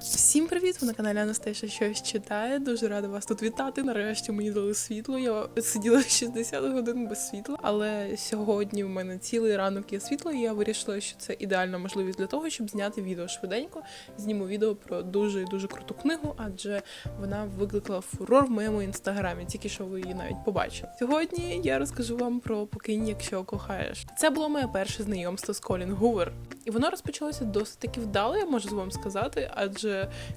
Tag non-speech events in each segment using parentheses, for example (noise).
Всім привіт! Ви на каналі Анастейша щось читає. Дуже рада вас тут вітати. Нарешті мені дали світло. Я сиділа (laughs) 60 годин без світла, але сьогодні в мене цілий ранок є світло, і я вирішила, що це ідеальна можливість для того, щоб зняти відео швиденько. Зніму відео про дуже дуже круту книгу, адже вона викликала фурор в моєму інстаграмі. Тільки що ви її навіть побачили. Сьогодні я розкажу вам про покинь, якщо кохаєш. Це було моє перше знайомство з Колін Гувер, і воно розпочалося досить таки вдало, я можу вам сказати, адже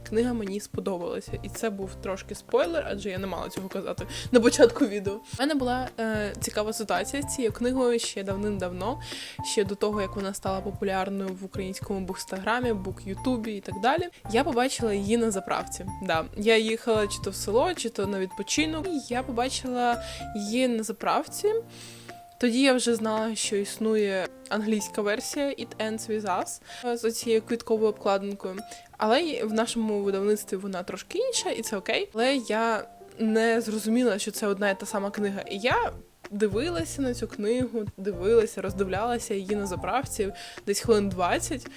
книга мені сподобалася. І це був трошки спойлер, адже я не мала цього казати на початку відео. У мене була е, цікава ситуація з цією книгою ще давним-давно, ще до того, як вона стала популярною в українському букстаграмі, бук-ютубі і так далі. Я побачила її на заправці. Да, я їхала чи то в село, чи то на відпочинок. І я побачила її на заправці. Тоді я вже знала, що існує англійська версія It Ends With Us з цією квітковою обкладинкою. Але в нашому видавництві вона трошки інша, і це окей. Але я не зрозуміла, що це одна і та сама книга. І я дивилася на цю книгу, дивилася, роздивлялася її на заправці десь хвилин 20.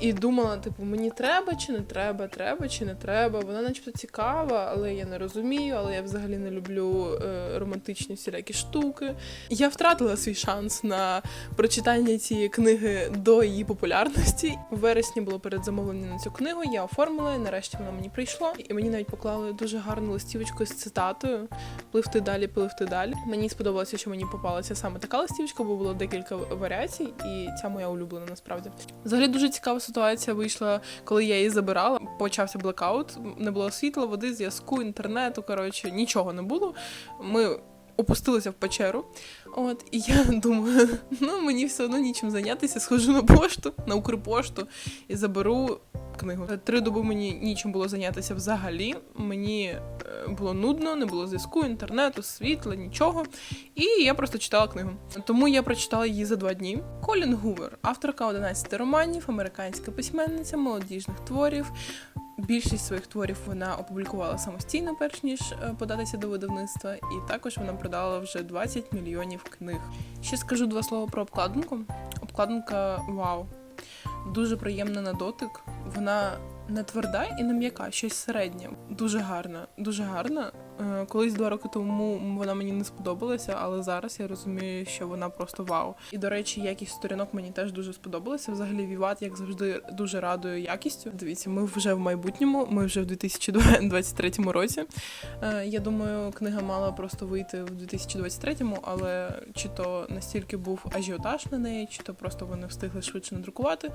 І думала, типу, мені треба чи не треба, треба чи не треба. Вона начебто цікава, але я не розумію, але я взагалі не люблю е, романтичні всілякі штуки. Я втратила свій шанс на прочитання цієї книги до її популярності. У вересні було передзамовлення на цю книгу. Я оформила, і нарешті вона мені прийшла. І мені навіть поклали дуже гарну листівочку з цитатою Пливти далі, пливти далі. Мені сподобалося, що мені попалася саме така листівочка, бо було декілька варіацій, і ця моя улюблена насправді. Взагалі дуже цікава ситуація вийшла, коли я її забирала. Почався блекаут, не було світла, води, зв'язку, інтернету. Коротше, нічого не було. Ми опустилися в печеру. От, і я (laughs) думаю, ну мені все одно нічим зайнятися. Схожу на пошту, на Укрпошту і заберу книгу. Три доби мені нічим було зайнятися взагалі. Мені е, було нудно, не було зв'язку, інтернету, світла, нічого. І я просто читала книгу. Тому я прочитала її за два дні. Колін Гувер, авторка 11 романів, американська письменниця, молодіжних творів. Більшість своїх творів вона опублікувала самостійно, перш ніж е, податися до видавництва, і також вона продала вже 20 мільйонів книг. Ще скажу два слова про обкладинку. Обкладинка вау, дуже приємна на дотик. Вона не тверда і не м'яка, щось середнє. Дуже гарна, дуже гарна. Е, Колись два роки тому вона мені не сподобалася, але зараз я розумію, що вона просто вау. І до речі, якість сторінок мені теж дуже сподобалася. Взагалі, Віват, як завжди, дуже радує якістю. Дивіться, ми вже в майбутньому, ми вже в 2023 році. Е, Я думаю, книга мала просто вийти в 2023-му, але чи то настільки був ажіотаж на неї, чи то просто вони встигли швидше надрукувати.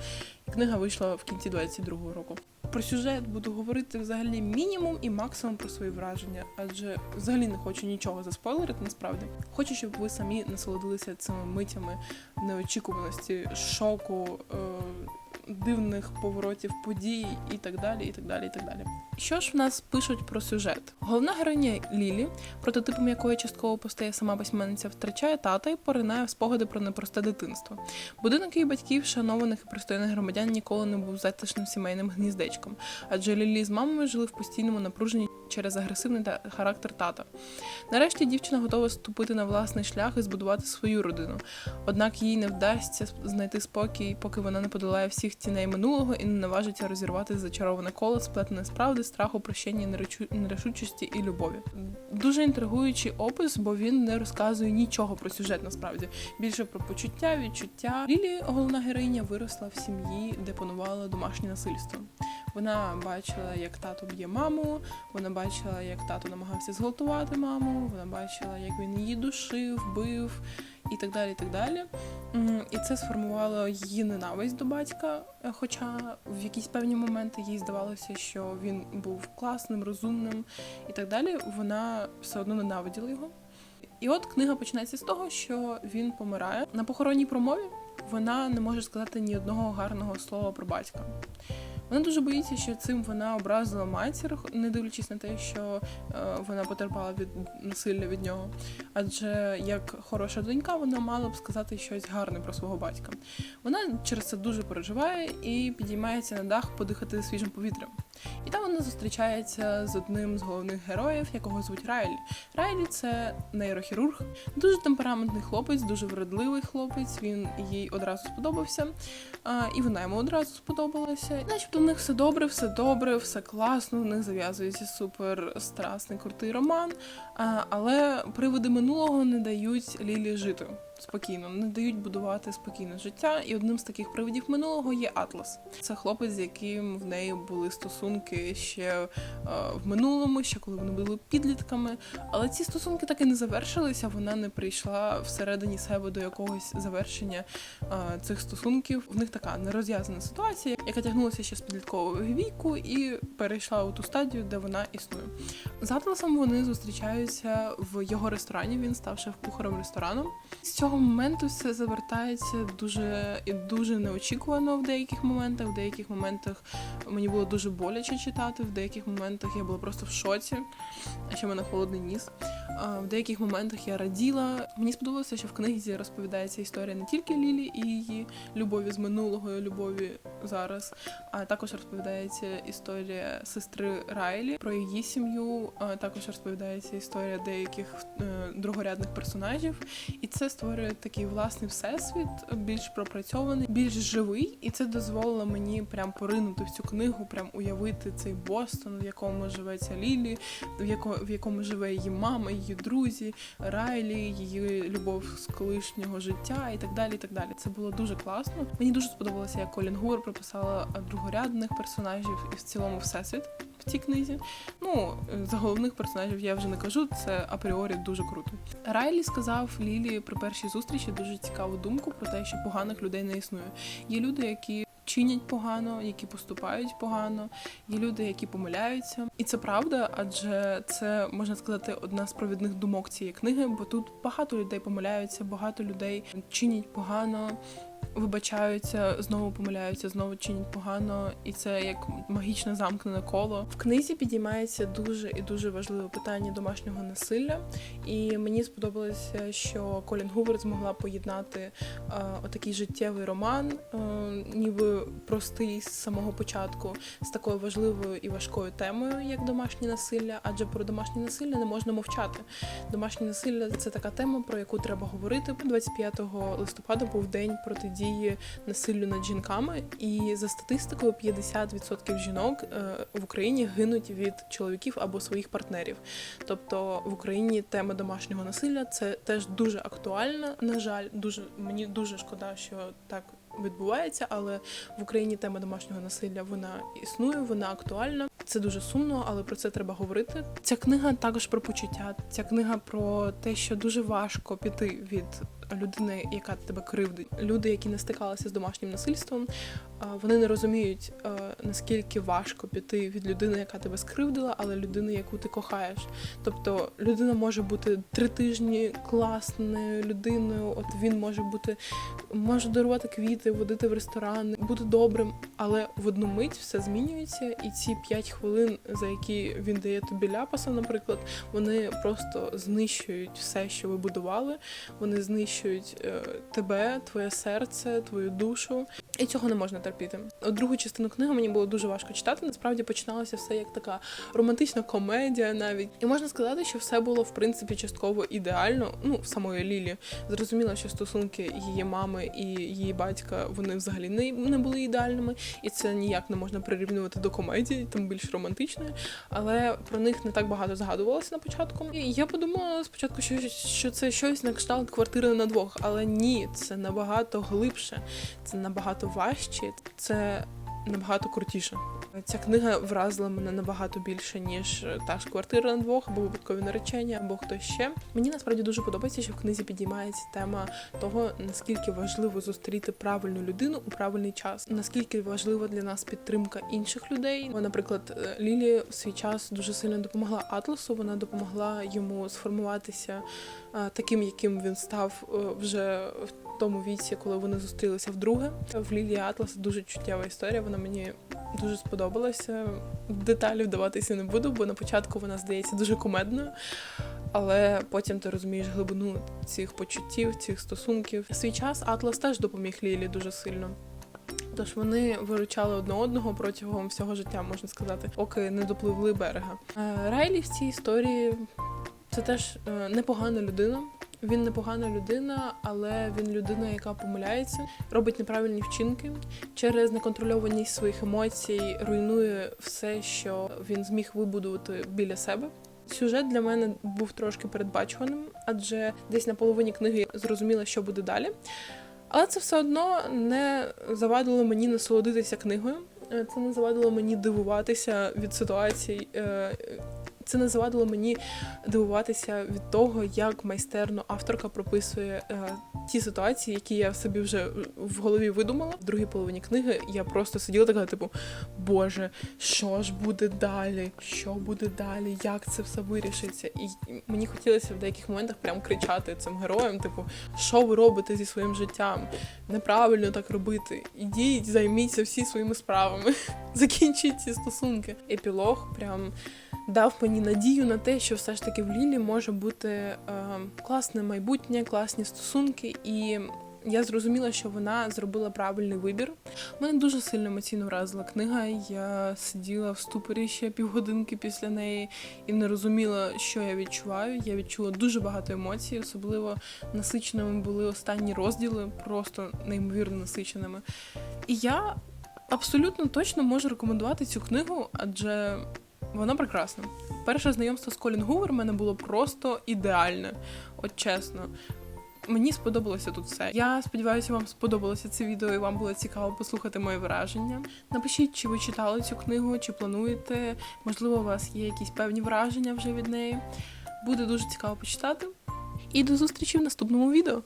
Книга вийшла в кінці 22-го року. Про сюжет буду говорити взагалі мінімум і максимум про свої враження, адже взагалі не хочу нічого заспойлерити, насправді. Хочу, щоб ви самі насолодилися цими митями неочікуваності, шоку, е- дивних поворотів подій і так далі. і так далі, і так далі. Що ж в нас пишуть про сюжет? Головна героїня Лілі, прототипом якої частково постає сама письменниця, втрачає тата і поринає в спогади про непросте дитинство. Будинок її батьків, шанованих і пристойних громадян, ніколи не був затишним сімейним гніздечком, адже Лілі з мамою жили в постійному напруженні через агресивний та- характер тата. Нарешті дівчина готова ступити на власний шлях і збудувати свою родину. Однак їй не вдасться знайти спокій, поки вона не подолає всіх тіней минулого і не наважиться розірвати зачароване коло, сплетене з правди, страху, прощення, нерішучості і любові. Дуже інтригуючий опис, бо він не розказує нічого про сюжет насправді. Більше про почуття, відчуття. Лілі, головна героїня, виросла в сім'ї, де панувало домашнє насильство. Вона бачила, як тато б'є маму, вона бачила, як тато намагався зґвалтувати маму, вона бачила, як він її душив, бив і так далі. І так далі. І це сформувало її ненависть до батька. Хоча в якісь певні моменти їй здавалося, що він був класним, розумним і так далі. Вона все одно ненавиділа його. І от книга починається з того, що він помирає на похоронній промові. Вона не може сказати ні одного гарного слова про батька. Вона дуже боїться, що цим вона образила матір, не дивлячись на те, що е, вона потерпала від насилля від нього. Адже як хороша донька, вона мала б сказати щось гарне про свого батька. Вона через це дуже переживає і підіймається на дах подихати свіжим повітрям. І там вона зустрічається з одним з головних героїв, якого звуть Райлі. Райлі це нейрохірург, дуже темпераментний хлопець, дуже вродливий хлопець. Він їй одразу сподобався, і вона йому одразу сподобалася. І Начебто в них все добре, все добре, все класно. В них зав'язується супер страсний крутий роман. Але приводи минулого не дають Лілі жити спокійно, не дають будувати спокійне життя. І одним з таких привидів минулого є Атлас. Це хлопець, з яким в неї були стосунки ще е, в минулому, ще коли вони були підлітками. Але ці стосунки так і не завершилися. Вона не прийшла всередині себе до якогось завершення е, цих стосунків. В них така нерозв'язана ситуація, яка тягнулася ще з підліткового віку і перейшла у ту стадію, де вона існує. З Атласом вони зустрічаються в його ресторані. Він став шеф-кухарем ресторану. З цього моменту все завертається дуже і дуже неочікувано в деяких моментах. В деяких моментах мені було дуже боляче читати, в деяких моментах я була просто в шоці, а ще в мене холодний ніс. В деяких моментах я раділа. Мені сподобалося, що в книзі розповідається історія не тільки Лілі і її любові з минулого, і любові зараз, а також розповідається історія сестри Райлі про її сім'ю. Також розповідається історія деяких е, другорядних персонажів, і це створює такий власний всесвіт, більш пропрацьований, більш живий, і це дозволило мені прям поринути в цю книгу, прям уявити цей Бостон, в якому живе ця Лілі, в якому живе її мама, її друзі, Райлі, її любов з колишнього життя і так далі. І так далі. Це було дуже класно. Мені дуже сподобалося, як Колін Гувер прописала другорядних персонажів і в цілому всесвіт. В цій книзі, ну за головних персонажів я вже не кажу, це апріорі дуже круто. Райлі сказав Лілі при першій зустрічі дуже цікаву думку про те, що поганих людей не існує. Є люди, які чинять погано, які поступають погано, є люди, які помиляються, і це правда, адже це можна сказати одна з провідних думок цієї книги, бо тут багато людей помиляються, багато людей чинять погано. Вибачаються, знову помиляються, знову чинять погано, і це як магічне замкнене коло. В книзі підіймається дуже і дуже важливе питання домашнього насилля. І мені сподобалося, що Колін Гувер змогла поєднати е, отакий життєвий роман, е, ніби простий з самого початку, з такою важливою і важкою темою, як домашнє насилля. Адже про домашнє насилля не можна мовчати. Домашнє насилля це така тема, про яку треба говорити. 25 листопада був день протидії насиллю над жінками, і за статистикою 50% жінок е, в Україні гинуть від чоловіків або своїх партнерів. Тобто в Україні тема домашнього насилля це теж дуже актуальна. На жаль, дуже мені дуже шкода, що так. Відбувається, але в Україні тема домашнього насилля вона існує, вона актуальна. Це дуже сумно, але про це треба говорити. Ця книга також про почуття. Ця книга про те, що дуже важко піти від людини, яка тебе кривдить. Люди, які не стикалися з домашнім насильством, вони не розуміють наскільки важко піти від людини, яка тебе скривдила, але людини, яку ти кохаєш. Тобто людина може бути три тижні класною людиною. От він може бути, може дарувати квіти, водити в ресторан, бути добрим, але в одну мить все змінюється, і ці п'ять хвилин, за які він дає тобі ляпаса, наприклад, вони просто знищують все, що ви будували. Вони знищують е, тебе, твоє серце, твою душу. І цього не можна терпіти. Другу частину книги мені було дуже важко читати. Насправді починалося все як така романтична комедія, навіть і можна сказати, що все було в принципі частково ідеально. Ну, в самої Лілі зрозуміло, що стосунки її мами і її батька вони взагалі не, не були ідеальними, і це ніяк не можна прирівнювати до комедії, тим більш романтичної. Але про них не так багато згадувалося на початку. І я подумала спочатку, що, що це щось на кшталт квартири на двох, але ні, це набагато глибше, це набагато важче, це набагато крутіше. Ця книга вразила мене набагато більше, ніж та ж квартира на двох, або випадкові наречення, або хтось ще. Мені насправді дуже подобається, що в книзі підіймається тема того, наскільки важливо зустріти правильну людину у правильний час, наскільки важлива для нас підтримка інших людей. Наприклад, Лілі в свій час дуже сильно допомогла Атласу. Вона допомогла йому сформуватися таким, яким він став вже в тому віці, коли вони зустрілися вдруге. В Лілії Атлас дуже чуттєва історія. Вона мені дуже сподобалася. Деталі вдаватися не буду, бо на початку вона здається дуже кумедною. Але потім ти розумієш глибину цих почуттів, цих стосунків. Свій час Атлас теж допоміг Лілі дуже сильно. Тож вони виручали одне одного протягом всього життя, можна сказати, поки не допливли берега. Е, Райлі в цій історії це теж е, непогана людина. Він непогана людина, але він людина, яка помиляється, робить неправильні вчинки через неконтрольованість своїх емоцій, руйнує все, що він зміг вибудувати біля себе. Сюжет для мене був трошки передбачуваним, адже десь на половині книги я зрозуміла, що буде далі. Але це все одно не завадило мені насолодитися книгою. Е, Це не завадило мені дивуватися від ситуацій. Це не завадило мені дивуватися від того, як майстерно авторка прописує е, ті ситуації, які я собі вже в голові видумала. В другій половині книги я просто сиділа така, типу, Боже, що ж буде далі? Що буде далі? Як це все вирішиться? І мені хотілося в деяких моментах прям кричати цим героям: типу, що ви робите зі своїм життям? Неправильно так робити. Ідіть, займіться всі своїми справами. (laughs) Закінчіть ці стосунки. Епілог прям дав мені надію на те, що все ж таки в Лілі може бути е, класне майбутнє, класні стосунки, і я зрозуміла, що вона зробила правильний вибір. Мене дуже сильно емоційно вразила книга. Я сиділа в ступорі ще півгодинки після неї і не розуміла, що я відчуваю. Я відчула дуже багато емоцій, особливо насиченими були останні розділи, просто неймовірно насиченими. І я абсолютно точно можу рекомендувати цю книгу, адже вона прекрасна. Перше знайомство з Колін Гувер в мене було просто ідеальне, от чесно. Мені сподобалося тут все. Я сподіваюся, вам сподобалося це відео і вам було цікаво послухати мої враження. Напишіть, чи ви читали цю книгу, чи плануєте. Можливо, у вас є якісь певні враження вже від неї. Буде дуже цікаво почитати. І до зустрічі в наступному відео.